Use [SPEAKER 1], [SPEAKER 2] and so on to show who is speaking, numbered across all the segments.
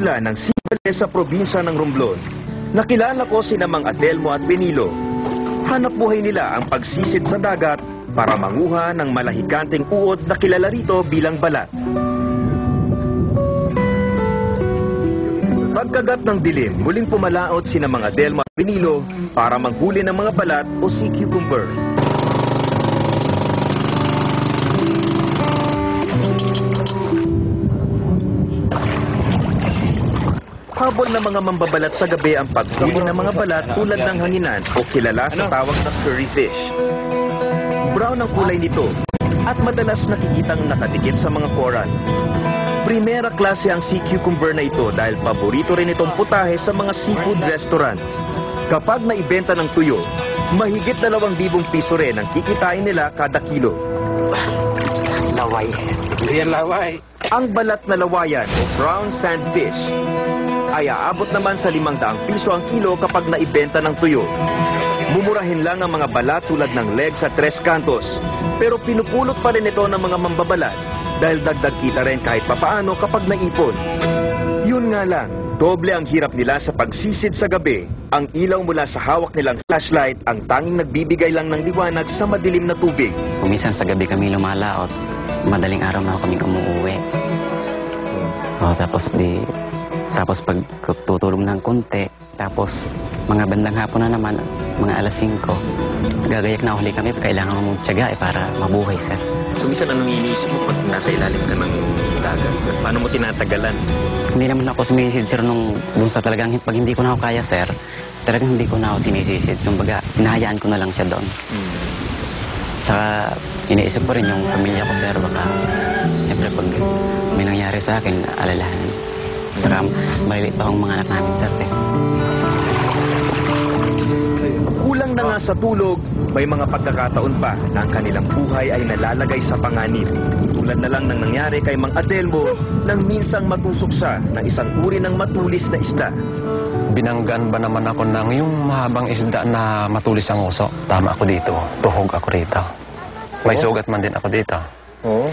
[SPEAKER 1] isla ng Sibales sa probinsya ng Romblon. Nakilala ko si Namang Adelmo at Benilo. Hanap buhay nila ang pagsisid sa dagat para manguha ng malahiganteng uod na kilala rito bilang balat. Pagkagat ng dilim, muling pumalaot si Namang Adelmo at Benilo para manghuli ng mga balat o sea cucumber. Ng mga mambabalat sa gabi ang paghuli ng mga balat tulad ng hanginan o kilala sa tawag na curry fish. Brown ang kulay nito at madalas nakikitang nakadikit sa mga koral. Primera klase ang sea cucumber na ito dahil paborito rin itong putahe sa mga seafood restaurant. Kapag naibenta ng tuyo, mahigit 2,000 piso rin ang kikitain nila kada kilo.
[SPEAKER 2] Laway.
[SPEAKER 3] Yan laway.
[SPEAKER 1] Ang balat na lawayan o brown sandfish ay aabot naman sa 500 piso ang kilo kapag naibenta ng tuyo. Mumurahin lang ang mga balat tulad ng legs at tres cantos, pero pinupulot pa rin ito ng mga mambabalat dahil dagdag kita rin kahit papaano kapag naipon. Yun nga lang, doble ang hirap nila sa pagsisid sa gabi. Ang ilaw mula sa hawak nilang flashlight ang tanging nagbibigay lang ng liwanag sa madilim na tubig.
[SPEAKER 2] Kumisan sa gabi kami lumalaot. Madaling araw na kami umuwi. Oh, tapos di tapos pag tutulog ng konti, tapos mga bandang hapon na naman, mga alas 5, gagayak na huli kami, kailangan mo magtyaga eh, para mabuhay, sir.
[SPEAKER 3] So, minsan anong iniisip mo pag nasa ilalim ka ng dagat? Paano mo tinatagalan?
[SPEAKER 2] Hindi naman ako sumisid, sir, nung dun sa talagang pag hindi ko na ako kaya, sir, talagang hindi ko na ako sinisisid. Kumbaga, hinahayaan ko na lang siya doon. Tsaka, iniisip ko rin yung pamilya ko, sir, baka, siyempre, pag may nangyari sa akin, alalahan. Saka, maliliit pa akong mga anak namin, sir, eh.
[SPEAKER 1] Kulang na nga sa tulog, may mga pagkakataon pa na ang kanilang buhay ay nalalagay sa panganib. Tulad na lang ng nangyari kay Mang Adelmo nang minsang matusok siya ng isang uri ng matulis na isda.
[SPEAKER 4] Binanggan ba naman ako ng yung mahabang isda na matulis ang uso? Tama ako dito. Tuhog ako rito. May sugat man din ako dito.
[SPEAKER 3] Oo.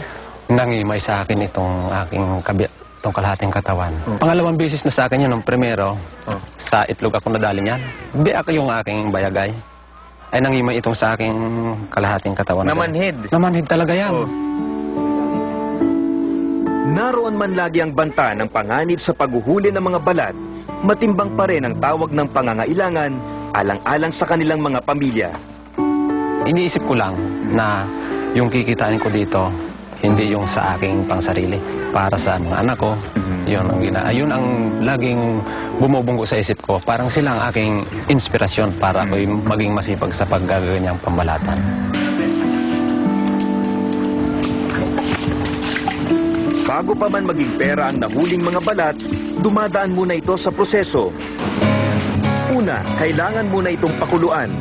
[SPEAKER 4] Nangimay sa akin itong aking kabi itong kalahating katawan. Pangalawang beses na sa akin yun, nung primero, sa itlog ako nadali niyan. Di ako yung aking bayagay. Ay nangimay itong sa aking kalahating katawan. na
[SPEAKER 3] Namanhid.
[SPEAKER 4] dali. Namanhid talaga yan.
[SPEAKER 3] Oh.
[SPEAKER 1] Naroon man lagi ang banta ng panganib sa paghuhuli ng mga balat, matimbang pa rin ang tawag ng pangangailangan alang-alang sa kanilang mga pamilya.
[SPEAKER 4] Iniisip ko lang na yung kikitain ko dito, hindi yung sa aking pangsarili. Para sa mga anak ko, yun ang gina yun ang laging bumubunggo sa isip ko. Parang sila ang aking inspirasyon para ako'y maging masipag sa paggaganyang pambalatan.
[SPEAKER 1] Bago pa man maging pera ang nahuling mga balat, dumadaan muna ito sa proseso. Una, kailangan muna itong pakuluan.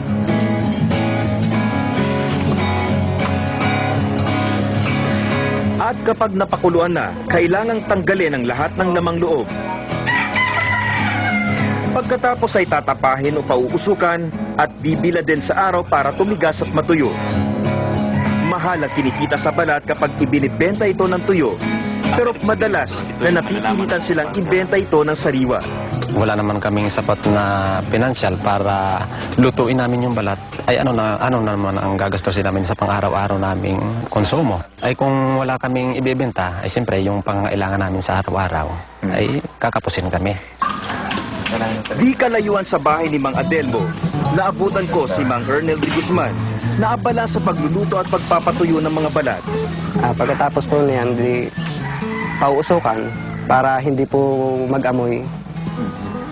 [SPEAKER 1] At kapag napakuluan na, kailangang tanggalin ang lahat ng lamang loob. Pagkatapos ay tatapahin o pauusukan at bibila din sa araw para tumigas at matuyo. Mahal ang kinikita sa balat kapag ibinibenta ito ng tuyo. Pero madalas na napipilitan silang ibenta ito ng sariwa.
[SPEAKER 4] Wala naman kaming sapat na pinansyal para lutuin namin yung balat. Ay ano na ano naman ang gagastusin namin sa pang-araw-araw naming konsumo. Ay kung wala kaming ibebenta, ay siyempre yung pangailangan namin sa araw-araw ay kakapusin kami.
[SPEAKER 1] Di kalayuan sa bahay ni Mang Adelmo, naabutan ko si Mang Ernel de Guzman na abala sa pagluluto at pagpapatuyo ng mga balat.
[SPEAKER 5] Ah, pagkatapos po niyan, di pauusukan para hindi po mag-amoy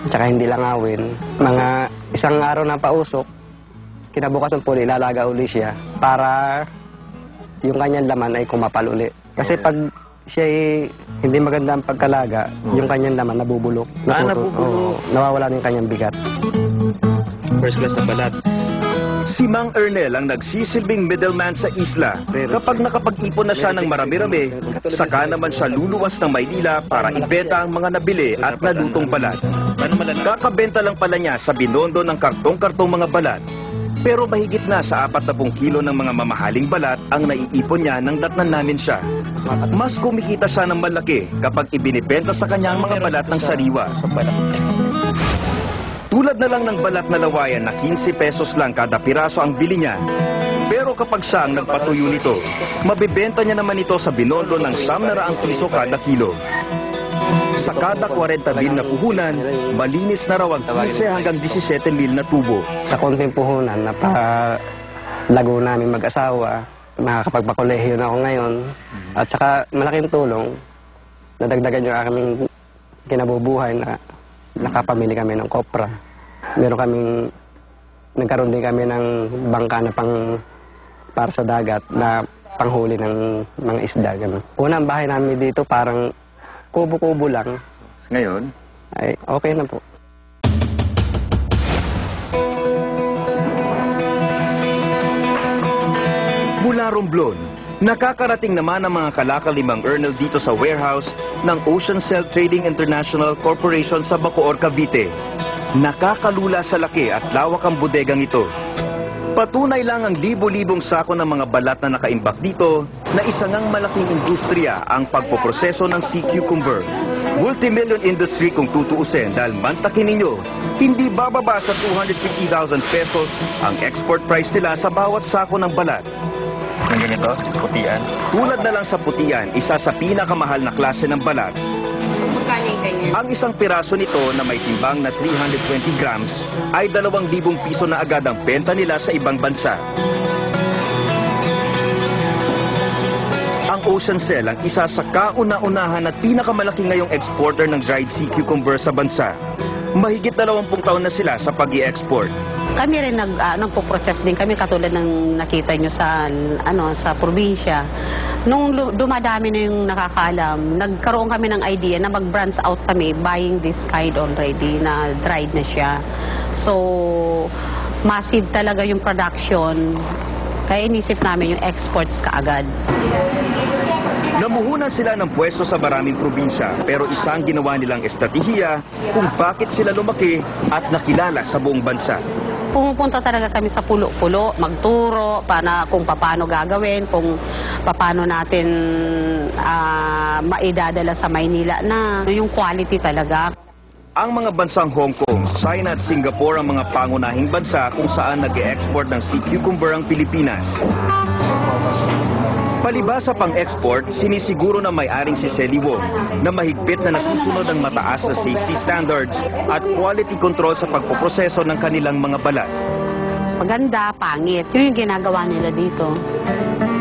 [SPEAKER 5] tsaka hindi langawin. Mga isang araw na pausok, kinabukasan po ilalaga uli siya para yung kanyang laman ay kumapal uli. Kasi pag siya ay hindi maganda ang pagkalaga, yung kanyang laman nabubulok.
[SPEAKER 3] Ah, nabubulok.
[SPEAKER 5] oo, nawawala na yung kanyang bigat.
[SPEAKER 3] First class na balat.
[SPEAKER 1] Si Mang Ernel ang nagsisilbing middleman sa isla. Kapag nakapag-ipon na siya ng marami-rami, saka naman siya luluwas ng Maynila para ibenta ang mga nabili at nalutong balat. Kakabenta lang pala niya sa binondo ng kartong-kartong mga balat. Pero mahigit na sa 40 kilo ng mga mamahaling balat ang naiipon niya nang datnan namin siya. Mas kumikita siya ng malaki kapag ibinibenta sa kanya ang mga balat ng sariwa. Tulad na lang ng balat na lawayan na 15 pesos lang kada piraso ang bili niya. Pero kapag siya ang nagpatuyo nito, mabibenta niya naman ito sa binondo ng 100 piso kada kilo. Sa kada 40 mil na puhunan, malinis na raw ang 15 hanggang 17 mil na tubo.
[SPEAKER 5] Sa konting puhunan na pa lago namin mag-asawa, nakakapagpakolehiyo na ako ngayon. At saka malaking tulong, nadagdagan yung aming kinabubuhay na nakapamili kami ng kopra. Meron kaming, nagkaroon din kami ng bangka na pang para sa dagat na panghuli ng mga isda. Ganun. Unang bahay namin dito parang kubo-kubo lang.
[SPEAKER 1] Ngayon,
[SPEAKER 5] Ay, okay na po.
[SPEAKER 1] mula Romblon, nakakarating naman ang mga kalakalimang Ernel dito sa warehouse ng Ocean Cell Trading International Corporation sa Bacoor, Cavite. Nakakalula sa laki at lawak ang bodegang ito. Patunay lang ang libo-libong sako ng mga balat na nakaimbak dito na isang ang malaking industriya ang pagpoproseso ng sea cucumber. Multimillion industry kung tutuusin dahil mantakin ninyo, hindi bababa sa 250,000 pesos ang export price nila sa bawat sako ng balat.
[SPEAKER 3] Yung ganito, putian.
[SPEAKER 1] Tulad na lang sa putian, isa sa pinakamahal na klase ng balat, ang isang piraso nito na may timbang na 320 grams ay 2,000 piso na agad ang benta nila sa ibang bansa. Ang Ocean Cell ang isa sa kauna-unahan at pinakamalaki ngayong exporter ng dried sea cucumber sa bansa. Mahigit 20 taon na sila sa pag export
[SPEAKER 6] Kami rin nag, uh, nagpo-process din kami katulad ng nakita nyo sa, ano, sa probinsya. Nung dumadami na yung nakakaalam, nagkaroon kami ng idea na mag-branch out kami buying this kind already na dried na siya. So, massive talaga yung production. Kaya inisip namin yung exports kaagad.
[SPEAKER 1] Namuhunan sila ng pwesto sa maraming probinsya pero isang ginawa nilang estratehiya kung bakit sila lumaki at nakilala sa buong bansa.
[SPEAKER 6] Pumupunta talaga kami sa pulo-pulo, magturo para kung paano gagawin, kung paano natin ah, maidadala sa Maynila na yung quality talaga.
[SPEAKER 1] Ang mga bansang Hong Kong, China at Singapore ang mga pangunahing bansa kung saan nag export ng sea cucumber ang Pilipinas. Palibasa pang-export, sinisiguro na may-aring si Wong na mahigpit na nasusunod ang mataas na safety standards at quality control sa pagpoproseso ng kanilang mga balat.
[SPEAKER 6] Maganda, pangit. Yun yung ginagawa nila dito.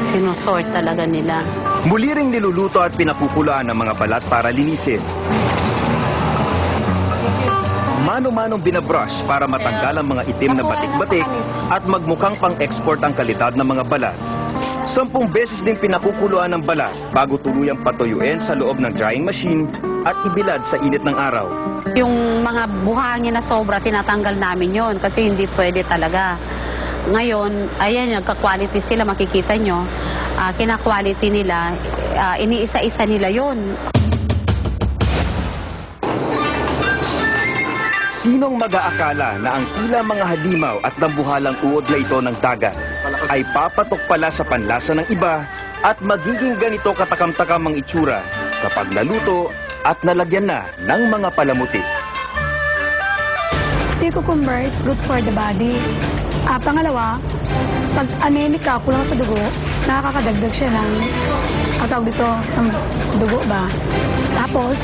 [SPEAKER 6] Sinusort talaga nila.
[SPEAKER 1] Muli ring niluluto at pinapupulaan ang mga balat para linisin. Mano-manong binabrush para matanggal ang mga itim na batik-batik at magmukhang pang-export ang kalidad ng mga balat. Sampung beses din pinakukuluan ng balat bago tuluyang patuyuin sa loob ng drying machine at ibilad sa init ng araw.
[SPEAKER 6] Yung mga buhangin na sobra, tinatanggal namin yon kasi hindi pwede talaga. Ngayon, ayan, nagka-quality sila, makikita nyo. Ah, kina-quality nila, ah, iniisa-isa nila yon
[SPEAKER 1] Sinong mag-aakala na ang tila mga halimaw at nambuhalang uod na ito ng dagat ay papatok pala sa panlasa ng iba at magiging ganito katakam-takam ang itsura kapag naluto at nalagyan na ng mga palamuti.
[SPEAKER 7] Sea cucumber is good for the body. Ah, pangalawa, pag anemic ka, kulang sa dugo, nakakadagdag siya ng, ang tawag dito, ng dugo ba? Tapos,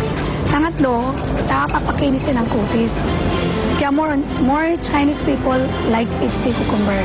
[SPEAKER 7] pangatlo, nakakapakinis siya ng kutis. Kaya more, more Chinese people like eat sea cucumber.